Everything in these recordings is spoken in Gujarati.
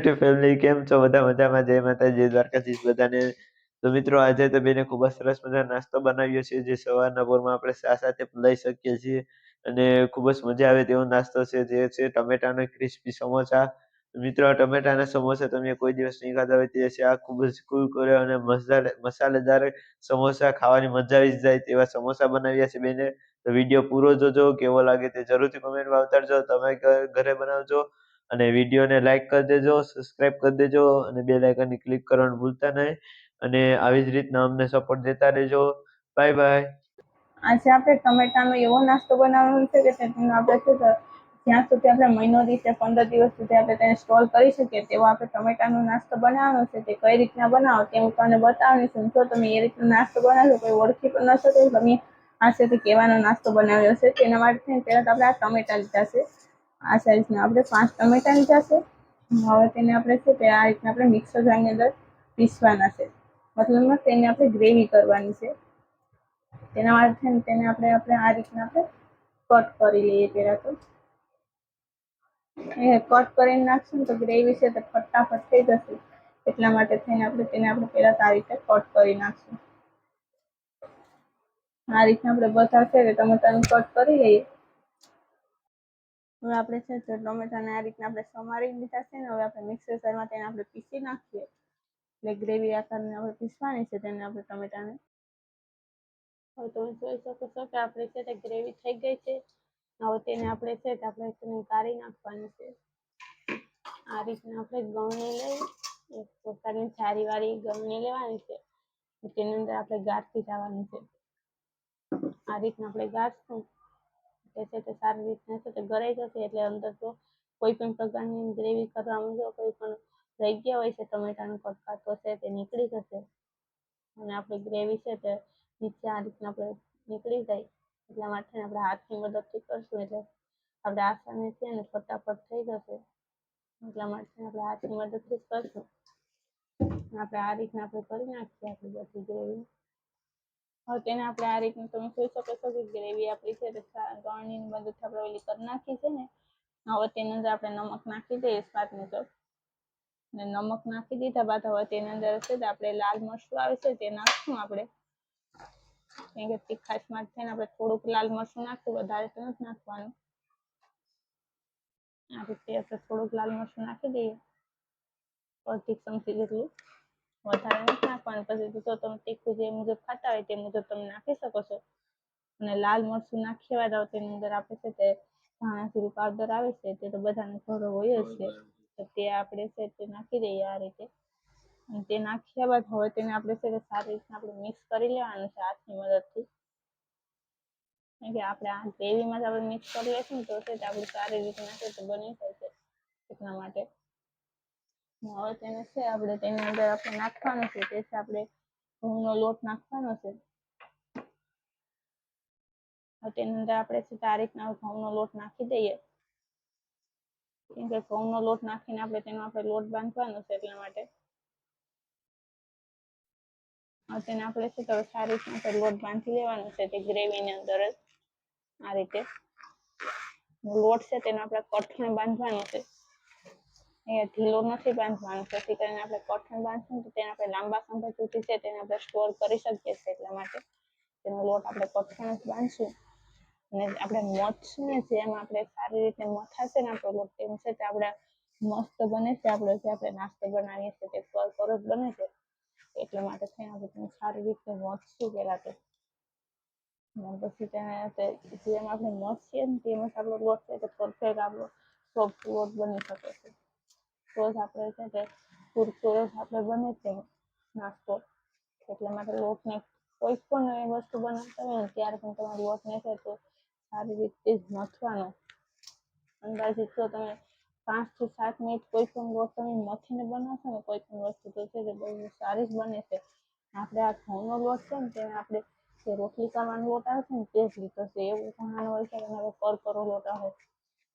યુટ્યુબ ફેમિલી કેમ છો? બધા મજામાં? જય માતાજી દ્વારકાધીશ બધાને. તો મિત્રો, આજે તો બેને ખૂબ જ સરસ મજાનો નાસ્તો બનાવ્યો છે, જે સવારના પોરમાં આપણે સા સાથે લઈ શકીએ છીએ. અને ખૂબ જ મજા આવે તેવો નાસ્તો છે, જે છે ટમેટાનો ક્રિસ્પી સમોસા. મિત્રો ટમેટાના સમોસા તમે કોઈ દિવસ નહીં ખાતા હોય તે છે આ ખૂબ જ કુરકુરે અને મસાલેદાર સમોસા ખાવાની મજા આવી જાય તેવા સમોસા બનાવ્યા છે બેને. તો વીડિયો પૂરો જોજો, કેવો લાગે તે જરૂરથી કોમેન્ટમાં ઉતારજો તમે ઘરે બનાવજો. અને વિડીયોને લાઈક કરી દેજો સબસ્ક્રાઇબ કરી દેજો અને બે લાઇકનની ક્લિક કરવાનું ભૂલતા નહીં. અને આવી જ રીતના અમને સપોર્ટ દેતા રહેજો. બાય બાય આજે આપણે ટમેટાનો એવો નાસ્તો બનાવવાનો છે કે તેનો આપણે શું છે, જ્યાં સુધી આપણે મહિનો દિવસે પંદર દિવસ સુધી આપણે તેને સ્ટોર કરી શકીએ તેવો આપણે ટમેટાનો નાસ્તો બનાવવાનો છે. તે કઈ રીતના બનાવો તે હું તમને બતાવવાની છું જો તમે એ રીતનો નાસ્તો બનાવશો કોઈ ઓળખી પણ ન શકે તમે આ આશેથી કેવાનો નાસ્તો બનાવ્યો છે. તેના માટે પહેલાં તો આપણે આ ટમેટા લીધા છે. આ સાઈઝના આપણે પાંચ ટમેટા લીધા છે. હવે તેને આપણે છે તે આ રીતના આપણે મિક્સર જારની અંદર પીસવાના છે. મતલબમાં તેને આપણે ગ્રેવી કરવાની છે. તેના માટે તેને આપણે આપણે આ રીતના આપણે કટ કરી લઈએ પહેલાં તો. એ કટ કરીને નાખશું તો ગ્રેવી છે તો ફટાફટ થઈ જશે. એટલા માટે થઈને આપણે તેને આપણે પહેલાં તો આ રીતે કટ કરી નાખશું. આ રીતના આપણે બધા છે ટમેટાનું કટ કરી લઈએ. હવે આપણે છે તો ટમેટાને આ રીતના આપણે સમારી લીધા છે ને, હવે આપણે મિક્સર જારમાં તેને આપણે પીસી નાખીએ. એટલે ગ્રેવી આકારને આપણે પીસવાની છે, તેને આપણે ટમેટાને. હવે તમે જોઈ શકો છો કે આપણે છે તે ગ્રેવી થઈ ગઈ છે. હવે તેને આપણે છે તે આપણે તેને કાઢી નાખવાની છે. આ રીતના આપણે ગળણી લઈ એક પ્રકારની જારી વાળી ગળણી લેવાની છે. તેની અંદર આપણે ગાંઠી જવાની છે. આ રીતના આપણે ગાંઠશું. તે છે તે સારી રીતના છે તે ગળાઈ જશે એટલે અંદર તો કોઈ પણ પ્રકારની ગ્રેવી કરવામાં જો કોઈ પણ રહી ગયા હોય છે ટમેટાનો કટકા તો છે તે નીકળી જશે. અને આપણી ગ્રેવી છે તે નીચે આ રીતના આપણે નીકળી જાય એટલા માટે આપણે હાથની મદદથી કરશું એટલે આપણે આસાનીથી અને ફટાફટ થઈ જશે એટલા માટે આપણે હાથની મદદથી જ કરશું. આપણે આ રીતના આપણે કરી નાખીએ આપણી બધી ગ્રેવી. હવે તેને આપણે આ રીતનું તમે જોઈ શકો છો કે ગ્રેવી આપણી છે તે ગળણીની મદદથી આપણે ઓલી કરી નાખી છે ને. હવે તેની અંદર આપણે નમક નાખી દઈએ સ્વાદ મુજબ. ને નમક નાખી દીધા બાદ હવે તેની અંદર છે તે આપણે લાલ મરચું આવે છે તે નાખશું આપણે. કેમ કે તીખાશમાં થઈને આપણે થોડુંક લાલ મરચું નાખશું, વધારે તો નથી નાખવાનું. આ રીતે આપણે થોડુંક લાલ મરચું નાખી દઈએ. અડધી ચમચી જેટલું. વધારે નથી નાખવાનું. પછી જો તમે તીખું જે મુજબ ખાતા હોય તે મુજબ તમે નાખી શકો છો. અને લાલ મરચું નાખ્યા બાદ તેની અંદર આપણે છે તે ધાણા જીરું પાવડર આવે છે તે તો બધાને ઘરો હોય જ છે. તો તે આપણે છે તે નાખી દઈએ આ રીતે. અને તે નાખ્યા બાદ હવે તેને આપણે છે સારી રીતે આપણે મિક્સ કરી લેવાનું છે હાથની મદદથી. કારણ કે આપણે આ ગ્રેવીમાં જ આપણે મિક્સ કરી લઈશું ને તો છે તે આપણું સારી રીતના છે તો બની જાય છે એટલા માટે. હવે તેને છે, આપણે તેની અંદર આપણે નાખવાનું છે તે છે આપણે ઘઉંનો લોટ નાખવાનો છે. તેની અંદર આપણે છે આ ઘઉંનો લોટ નાખી દઈએ. કેમ કે ઘઉંનો લોટ નાખીને આપણે તેનો આપણે લોટ બાંધવાનો છે એટલા માટે. તેને આપણે છે, તો સારી રીતના લોટ બાંધી લેવાનો છે, તે ગ્રેવીની અંદર જ. આ રીતે. લોટ છે, તેનો આપણે કઠણ બાંધવાનો છે. એ ઢીલો નથી બાંધવાનો. જેથી કરીને આપણે કઠણ બાંધશું તો તેને આપણે લાંબા સમય સુધી છે તેને આપણે સ્ટોર કરી શકીએ છીએ એટલા માટે. તેનો લોટ આપણે કોઠણ જ બાંધશું. અને આપણે મથશું ને, જેમ આપણે સારી રીતે મથાશે ને, આપણો લોટ તેમ છે તે આપણે મસ્ત બને છે, આપણે જે આપણે નાસ્તો બનાવીએ છીએ તે કર જ બને છે. એટલા માટે થઈને આપણે તેને સારી રીતે મથશું પહેલાં તો. પછી તેને જેમ આપણે મથીએ ને, તેમ જ આપણો લોટ છે તે પરફેક્ટ આપણો સોફ્ટ લોટ બની શકે છે. તો જ આપણે છે તે કુરકુરો આપણે બને છે નાસ્તો. એટલા માટે લોટને કોઈ પણ એ વસ્તુ બનાવતા હોય ને ત્યારે પણ તમારે લોટને છે તો સારી રીતે જ મથવાનો. અંદાજે તો તમે પાંચથી સાત મિનિટ કોઈ પણ લોટ તમે મથીને બનાવશો ને કોઈ પણ વસ્તુ તો છે તે બહુ સારી જ બને છે. આપણે આ ઘઉંનો લોટ છે ને તેને આપણે જે રોટલી કરવાનો લોટ આવે છે ને તે જ લીધો છે. એવું ઘણાનો હોય છે અને કરો લોટ આવે.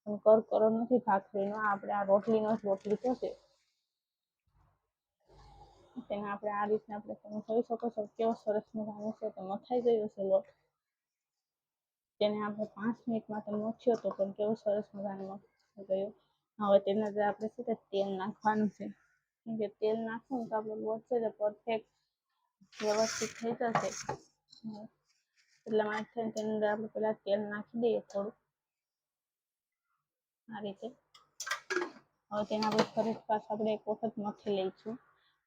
પણ કરકરો નથી ભાખરીનો, આપણે આ રોટલીનો જ રોટલી થશે. તેને આપણે આ રીતના આપણે તમે જોઈ શકો છો. કેવો સરસ મજાનો છે તો મથાઈ ગયો છે લોટ. તેને આપણે પાંચ મિનિટ તો મોચ્યો હતો પણ કેવો સરસ મજાનો મથાઈ ગયો. હવે તેના અંદર આપણે છે તે તેલ નાખવાનું છે. કેમ કે તેલ નાખવું તો આપણો લોટ છે તે પરફેક્ટ વ્યવસ્થિત થઈ જશે. એટલા માટે તેની અંદર આપણે પહેલાં તેલ નાખી દઈએ થોડું આ રીતે. હવે તેના પર ફરી પાછું આપણે એક વખત મથી લઈશું.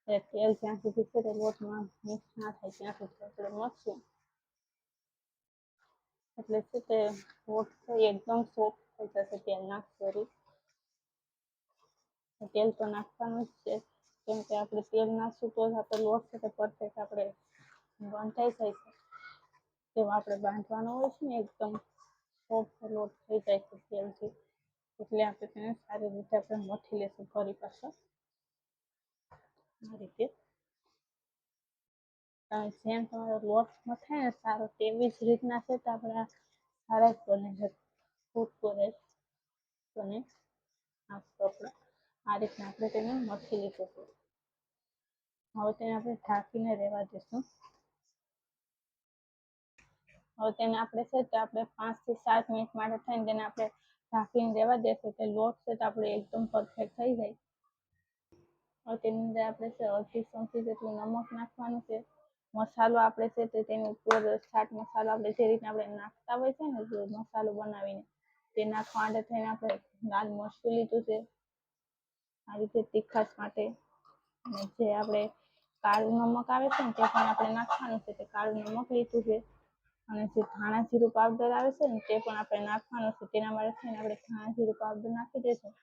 એટલે તેલ જ્યાં સુધી છે તે લોટમાં મિક્સ ના થાય ત્યાં સુધી આપણે મથશું એટલે છે તે લોટ છે એકદમ સોફ્ટ થઈ જશે તેલ નાખશું તેલ તો નાખવાનું જ છે. કેમ કે આપણે તેલ નાખશું તો જ આપણે લોટ છે તે પરફેક્ટ આપણે બંધાઈ જાય છે. તેમાં આપણે બાંધવાનો હોય છે ને, એકદમ સોફ્ટ લોટ થઈ જાય છે તેલથી. એટલે આપણે તેને સારી રીતે આપણે મથી લેશું ફરી પાછા. આ રીતે. જેમ તમારો લોટ મથાય ને સારો તેવી જ રીતના છે તો આપણા સારા જ બને છે. કુરકુરે બને આ કપડા. આ રીતના આપણે તેને મથી લીધું હવે તેને આપણે ઢાંકીને રહેવા દઈશું હવે તેને આપણે છે તે આપણે પાંચથી સાત મિનિટ માટે થઈને તેને આપણે ઢાંકીને રહેવા દેશે તે લોટ છે તો આપણે એકદમ પરફેક્ટ થઈ જાય. તેની અંદર આપણે છે અડધી ચમચી જેટલું નમક નાખવાનું છે. મસાલો આપણે છે તે તેની ઉપર ચાટ મસાલો આપણે જે રીતે આપણે નાખતા હોય છે ને મસાલો બનાવીને તે નાખવા થઈને આપણે લાલ મરચું લીધું છે. આ રીતે તીખાશ માટે. જે આપણે કાળું નમક આવે છે ને તે પણ આપણે નાખવાનું છે. તે કાળું નમક લીધું છે. અને જે ધાણા જીરું પાવડર આવે છે ને, તે પણ આપણે નાખવાનું છે. તેના માટે થઈને આપણે ધાણા જીરું પાવડર નાખી દઈશું.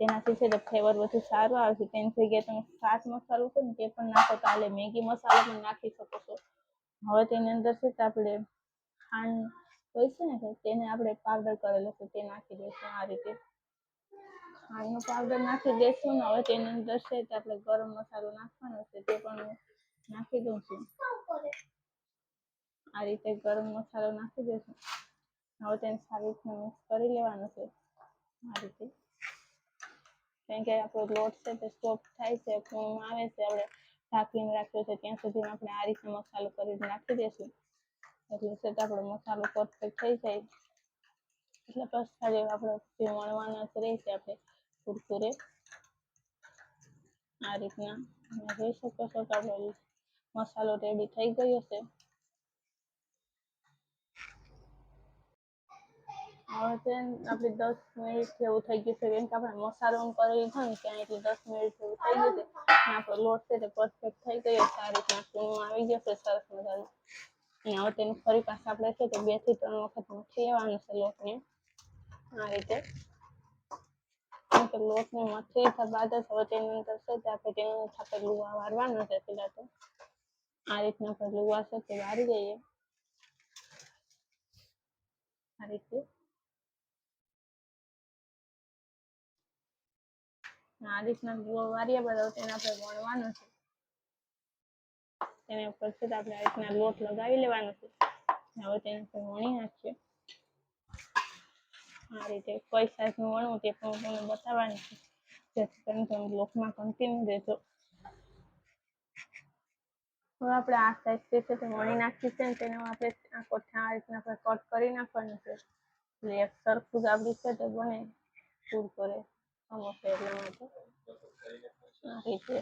તેનાથી છે તો ફ્લેવર વધુ સારું આવે છે. તેની જગ્યાએ તમે ચાટ મસાલો છે ને, તે પણ નાખો તો હાલે. મેગી મસાલો પણ નાખી શકો છો. હવે તેની અંદર છે તો આપણે ખાંડ હોય છે ને તેને આપણે પાવડર કરેલો છે, તે નાખી દઈશું આ રીતે. ખાંડનો પાવડર નાખી દઈશું ને, હવે તેની અંદર છે તે આપણે ગરમ મસાલો નાખવાનો છે, તે પણ નાખી દઉં છું. આ રીતે ગરમ મસાલો નાખી દેશું. હવે તેને સારી રીતે મિક્સ કરી લેવાનું છે. આ રીતે. કેમ કે આપણો લોટ છે તે સોફ્ટ થાય છે પૂર્ણ આવે છે, આપણે ઢાંકીને રાખ્યો છે, ત્યાં સુધી આપણે આ રીતે મસાલો કરીને નાખી દઈશું એટલે છે આપણો મસાલો પરફેક્ટ થઈ જાય. એટલે બસ ખાલી આપણે જે વણવાના જ રહેશે આપણે કુરકુરે. આ રીતના જોઈ શકો છો કે આપણો મસાલો રેડી થઈ ગયો છે. હવે તે આપણે દસ મિનિટ જેવું થઈ ગયું છે, કેમ કે આપણે મસાલો કરી લીધો ને, ત્યાં એટલે દસ મિનિટ જેવું થઈ ગયું છે. આપણો લોટ છે તે પરફેક્ટ થઈ ગયો સારી રીતના પૂર્ણ આવી ગયો છે, સરસ મજાનો. અને હવે તેને ફરી પાછા આપણે છે તે બેથી ત્રણ વખત મૂકી લેવાનું છે લોટને. આ રીતે. કેમ કે લોટને લીધા બાદ જ હવે તેની અંદર છે તે આપણે તેની અંદર આપણે લુવા વારવાના છે પેલા તો. આ રીતના આપણે લુવા છે તે વારી દઈએ. આ રીતે. આ રીતના લુવા વાર્યા બાદ હવે તેને આપણે વણવાનું છે. તેના ઉપર છે આપણે આ રીતના લોટ લગાવી લેવાનો છે. હવે તેને આપણે વણી નાખીએ. આ રીતે કઈ સાઈઝનું વણવું તે પણ તમને બતાવવાની છે. જેથી કરીને તમે બ્લોકમાં કન્ટિન્યુ રહેજો. હવે આપણે આ સાઈઝથી છે તે વણી નાખી છે તેને આપણે આ કોઠા આ રીતના આપણે કટ કરી નાખવાનું છે. એટલે એક સરખું જ આપણી છે તે બને. પૂર સમોસા એટલા માટે આ રીતે.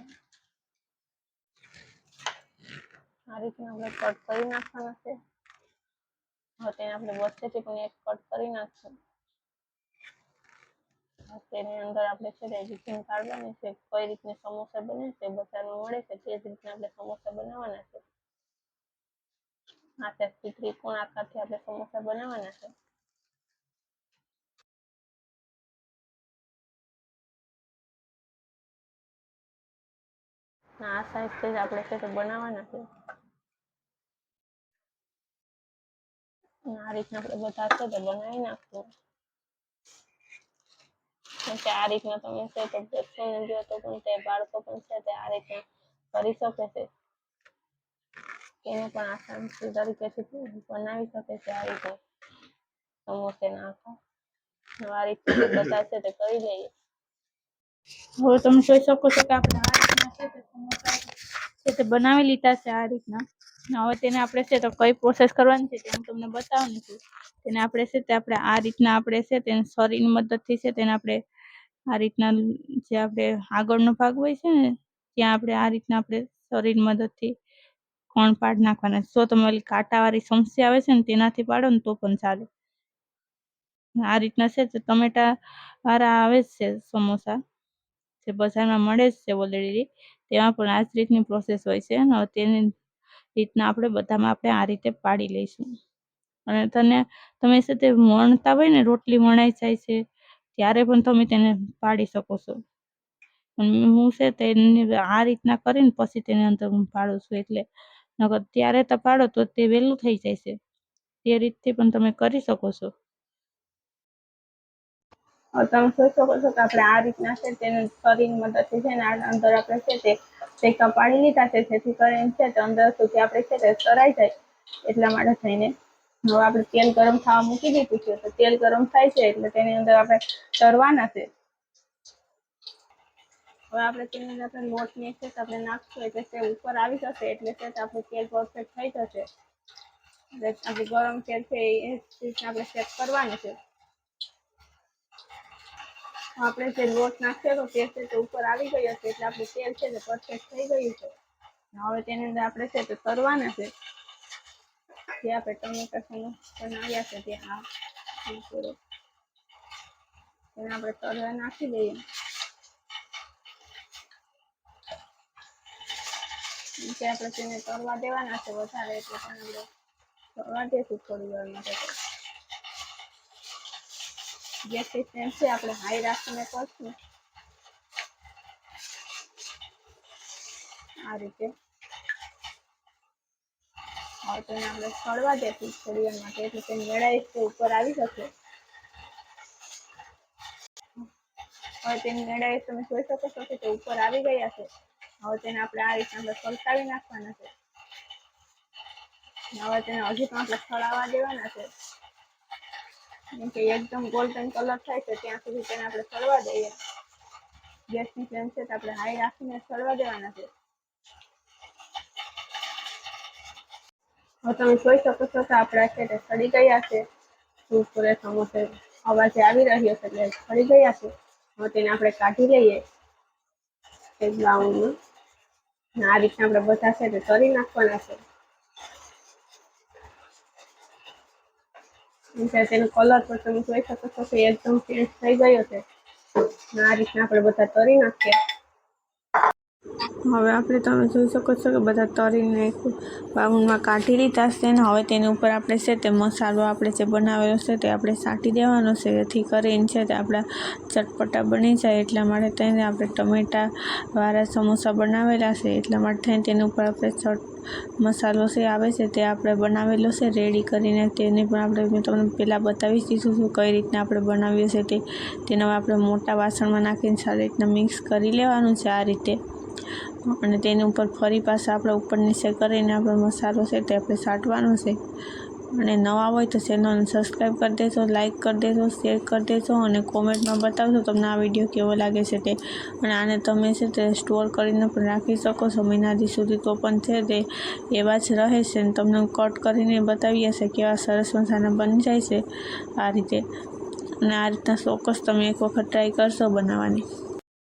આ રીતના આપણે કટ કરી નાખવાના છે. હવે તેને આપણે વચ્ચેથી પણ એક કટ કરી નાખશું. તેની અંદર આપણે છે ને એડિટિંગ કાઢવાની છે, કઈ રીતને સમોસા બને છે બજારમાં મળે છે, તે જ રીતના આપણે સમોસા બનાવવાના છે. આ ત્રિકોણ આકારથી આપણે સમોસા બનાવવાના છે. આ સાઈઝથી જ આપણે છે તે બનાવવાના છે. આ રીતના આપણે બધા છે તે બનાવી નાખશું. આ રીતના તમે છે તો બેસીને ગયો તો પણ તે બાળકો પણ છે તે આ રીતના કરી શકે છે. એને પણ આસાન તરીકેથી બનાવી શકે છે આ રીતે. સમોસે નાખો. આ રીતે બધા છે તે કરી લઈએ. હવે તમે જોઈ શકો છો કે આપણે છે તે સમોસા છે બનાવી લીધા છે આ રીતના. હવે તેને આપણે છે તો કઈ પ્રોસેસ કરવાની છે તે હું તમને બતાવવાની છું. તેને આપણે છે તે આપણે આ રીતના આપણે છે તેને શરીરની મદદથી છે તેને આપણે આ રીતના જે આપણે આગળનો ભાગ હોય છે ને, ત્યાં આપણે આ રીતના આપણે શરીરની મદદથી કોણ પાડ નાખવાના જો તમે ઓલી કાંટાવાળી સમસ્યા આવે છે ને તેનાથી પાડો ને તો પણ ચાલે. આ રીતના છે તો ટમેટા વાળા આવે જ છે સમોસા. જે બજારમાં મળે જ છે ઓલરેડી તેમાં પણ આ જ રીતની પ્રોસેસ હોય છે અને તેની રીતના આપણે બધામાં આપણે આ રીતે પાડી લઈશું. અને તને, તમે તે વણતા હોય ને, રોટલી વણાઈ જાય છે, ત્યારે પણ તમે તેને પાડી શકો છો. હું છે તેને આ રીતના કરીને પછી તેને અંદર હું પાડું છું એટલે, નકર ત્યારે તો પાડો તો તે વહેલું થઈ જાય છે. તે રીતથી પણ તમે કરી શકો છો. તમે જોઈ શકો છો કે આપણે આ રીતના છે તેને શરીરની મદદથી છે ને આ અંદર આપણે છે તે તે પાડી લીધા છે. જેથી કરીને છે તે અંદર સુધી આપણે છે તે સરાઈ જાય એટલા માટે થઈને. હવે આપણે તેલ ગરમ થવા મૂકી દીધું છે. તો તેલ ગરમ થાય છે એટલે તેની અંદર આપણે તરવાના છે. હવે આપણે તેની અંદર આપણે લોટની છે તો આપણે નાખશું એટલે તે ઉપર આવી જશે એટલે છે આપણું તેલ પરફેક્ટ થઈ જશે. એટલે આપણું ગરમ તેલ છે એ રીતના આપણે ચેક કરવાનું છે. આપણે જે લોટ નાખ્યો હતો તે છે તે ઉપર આવી ગયો છે એટલે આપણું તેલ છે તે પરફેક્ટ થઈ ગયું છે હવે તેની અંદર આપણે છે તે તરવાના છે જે આપણે ટમેટા સમોસા બનાવ્યા છે તે આ પૂરો તેને આપણે તળવા નાખી દઈએ કે આપણે તેને તળવા દેવાના છે વધારે એટલે તેને આપણે તળવા દઈશું થોડી વાર માટે તો ગેસની ફ્લેમ છે, આપણે હાઈ રાખીને કરશું. આ રીતે. હવે તેને આપણે સળવા દેશું થોડી વાર માટે, એટલે તે મેળાઈ ઉપર આવી શકે હવે તેની મેળાઈ તમે જોઈ શકો છો કે તે ઉપર આવી ગયા છે. હવે તેને આપણે આ રીતે આપણે સળકાવી નાખવાના છે. હવે તેને હજી પણ આપણે સળાવવા દેવાના છે. કેમ કે એકદમ ગોલ્ડન કલર થાય છે, ત્યાં સુધી તેને આપણે સળવા દઈએ. ગેસની ફ્લેમ છે આપણે હાઈ રાખીને સળવા દેવાના છે. હવે તમે જોઈ શકો છો કે આપણા છે તે સડી ગયા છે. પૂરે સમોસે અવાજ આવી રહ્યો છે, એટલે સડી ગયા છે. હવે તેને આપણે કાઢી લઈએ. એક બાઉલમાં. આ રીતના આપણે બધા છે તે તરી નાખવાના છે. એટલે તેનો કલર પણ તમે જોઈ શકો છો કે એકદમ ચેન્જ થઈ ગયો છે. આ રીતના આપણે બધા તરી નાખીએ. હવે આપણે તમે જોઈ શકો છો કે બધા તરીને એક બાઉલમાં કાઢી લીધા છે ને હવે તેની ઉપર આપણે છે તે મસાલો આપણે જે બનાવેલો છે તે આપણે સાટી દેવાનો છે. જેથી કરીને છે તે આપણા ચટપટા બની જાય એટલા માટે તેને આપણે ટમેટા વાળા સમોસા બનાવેલા છે. એટલા માટે તેની ઉપર આપણે ચટ મસાલો છે આવે છે તે આપણે બનાવેલો છે. રેડી કરીને તેને પણ આપણે મેં તમને પહેલાં બતાવી દીધું છું કઈ રીતના આપણે બનાવીએ છીએ તે. તેને આપણે મોટા વાસણમાં નાખીને સારી રીતના મિક્સ કરી લેવાનું છે આ રીતે. અને તેની ઉપર ફરી પાછા આપણે ઉપર નીચે કરીને આપણે મસાલો છે તે આપણે સાટવાનો છે. અને નવા હોય તો ચેનલને સબસ્ક્રાઈબ કરી દેશો લાઇક કરી દેશો શેર કરી દેશો અને કોમેન્ટમાં બતાવશો તમને આ વીડિયો કેવો લાગે છે તે. અને આને તમે છે તે સ્ટોર કરીને પણ રાખી શકો છો. મહિનાથી સુધી તો પણ છે તે. એવા જ રહે છે અને તમને કટ કરીને બતાવીએ છીએ કેવા સરસ મસાના બની જાય છે આ રીતે. અને આ રીતના ચોક્કસ તમે એક વખત ટ્રાય કરશો બનાવવાની.